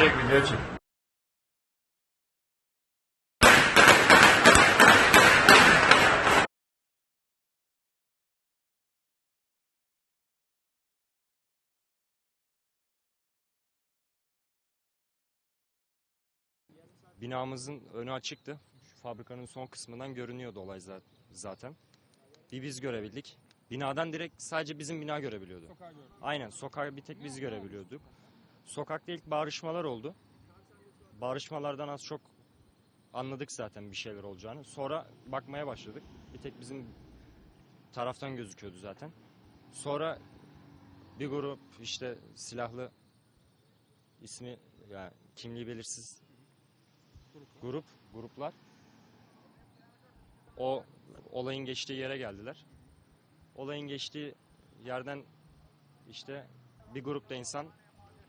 Gerçek. Binamızın önü açıktı. Şu fabrikanın son kısmından görünüyordu olay za- zaten. Bir biz görebildik. Binadan direkt sadece bizim bina görebiliyordu. Aynen sokağı bir tek biz görebiliyorduk. Sokakta ilk bağırışmalar oldu. Bağırışmalardan az çok anladık zaten bir şeyler olacağını. Sonra bakmaya başladık. Bir tek bizim taraftan gözüküyordu zaten. Sonra bir grup işte silahlı ismi yani kimliği belirsiz grup, gruplar o olayın geçtiği yere geldiler. Olayın geçtiği yerden işte bir grupta insan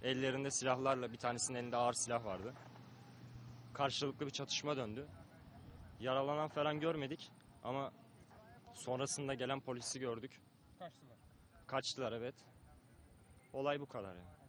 ellerinde silahlarla bir tanesinin elinde ağır silah vardı. Karşılıklı bir çatışma döndü. Yaralanan falan görmedik ama sonrasında gelen polisi gördük. Kaçtılar. Kaçtılar evet. Olay bu kadar yani.